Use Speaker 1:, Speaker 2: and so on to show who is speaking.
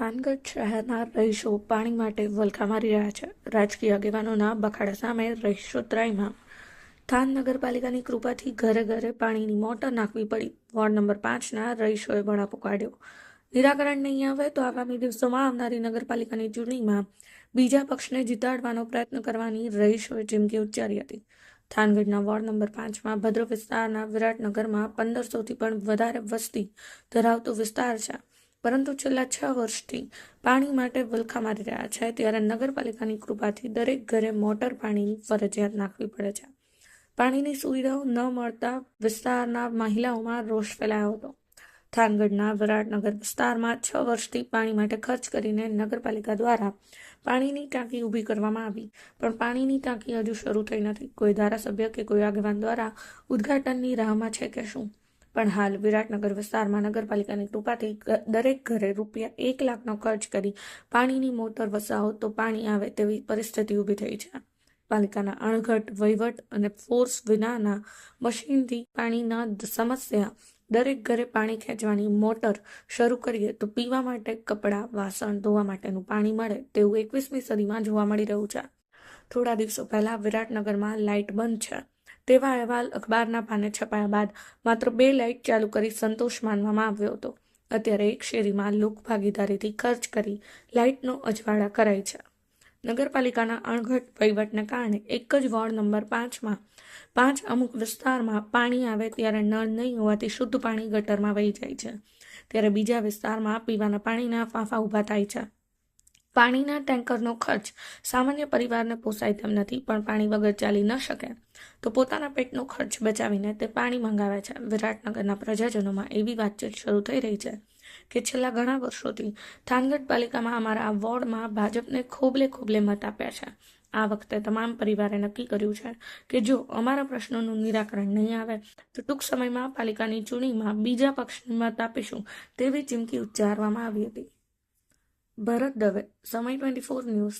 Speaker 1: થાનગઢ શહેરના રહીશો પાણી માટે વલખા મારી રહ્યા છે. રાજકીય આગેવાનોના બખાડા સામે રહીશો ત્રાઈમાં થાન નગરપાલિકાની કૃપાથી ઘરે ઘરે પાણીની મોટર નાખવી પડી. વોર્ડ નંબર પાંચના રહીશોએ બળાપો કાઢ્યો નિરાકરણ નહીં આવે તો આગામી દિવસોમાં આવનારી નગરપાલિકાની ચૂંટણીમાં બીજા પક્ષને જીતાડવાનો પ્રયત્ન કરવાની રહીશોએ ચીમકી ઉચ્ચારી હતી. થાનગઢના વોર્ડ નંબર પાંચમાં ભદ્ર વિસ્તારના વિરાટનગરમાં પંદરસોથી પણ વધારે વસ્તી ધરાવતો વિસ્તાર છે. પરંતુ છેલ્લા છ વર્ષથી પાણી માટે વલખા મારી રહ્યા છે, ત્યારે નગરપાલિકાની કૃપાથી દરેક ઘરે મોટર પાણીની ફરજિયાત નાખવી પડે છે. પાણીની સુવિધાઓ ન મળતા વિસ્તારના મહિલાઓમાં રોષ ફેલાયો હતો. થાનગઢના વિરાટનગર વિસ્તારમાં છ વર્ષથી પાણી માટે ખર્ચ કરીને નગરપાલિકા દ્વારા પાણીની ટાંકી ઊભી કરવામાં આવી, પણ પાણીની ટાંકી હજુ શરૂ થઈ નથી. કોઈ ધારાસભ્ય કે કોઈ આગેવાન દ્વારા ઉદ્ઘાટનની રાહમાં છે કે શું? પણ હાલ વિરાટનગર વિસ્તારમાં નગરપાલિકાની કૃપાથી દરેક ઘરે રૂપિયા એક લાખનો ખર્ચ કરી પાણીની મોટર વસાવો તો પાણી આવે તેવી પરિસ્થિતિ ઊભી થઈ છે. પાલિકાના અણઘટ, વહીવટ અને ફોર્સ વિનાના મશીનથી પાણીના સમસ્યા. દરેક ઘરે પાણી ખેંચવાની મોટર શરૂ કરીએ તો પીવા માટે કપડાં, વાસણ ધોવા માટેનું પાણી મળે તેવું એકવીસમી સદીમાં જોવા મળી રહ્યું છે. થોડા દિવસો પહેલા વિરાટનગરમાં લાઇટ બંધ છે. તેવા અહેવાલ અખબારના પાને છપાયા બાદ માત્ર બે લાઇટ ચાલુ કરી સંતોષ માનવામાં આવ્યો હતો. અત્યારે એક શેરીમાં લોક ભાગીદારીથી ખર્ચ કરી લાઇટનો અજવાળા કરાય છે. નગરપાલિકાના અણઘટ વહીવટને કારણે એક જ વોર્ડ નંબર પાંચમાં પાંચ અમુક વિસ્તારમાં પાણી આવે ત્યારે નળ નહીં હોવાથી શુદ્ધ પાણી ગટરમાં વહી જાય છે. ત્યારે બીજા વિસ્તારમાં પીવાના પાણીના ફાંફા ઊભા થાય છે. પાણીના ટેન્કરનો ખર્ચ સામાન્ય પરિવારને પોસાય તેમ નથી, પણ પાણી વગર ચાલી ન શકે. તો પોતાના પેટનો ખર્ચ બચાવીને તે પાણી મંગાવે છે. વિરાટનગરના પ્રજાજનોમાં એવી વાતચીત શરૂ થઈ રહી છે કે છેલ્લા ઘણા વર્ષોથી થાનગઢ પાલિકામાં અમારા વોર્ડમાં ભાજપને ખોબલે ખોબલે મત આપ્યા છે. આ વખતે તમામ પરિવારે નક્કી કર્યું છે કે જો અમારા પ્રશ્નોનું નિરાકરણ નહીં આવે, તો ટૂંક સમયમાં પાલિકાની ચૂંટણીમાં બીજા પક્ષને મત આપીશું તેવી ચીમકી ઉચ્ચારવામાં આવી હતી. Bharath Dhawan Samay twenty four news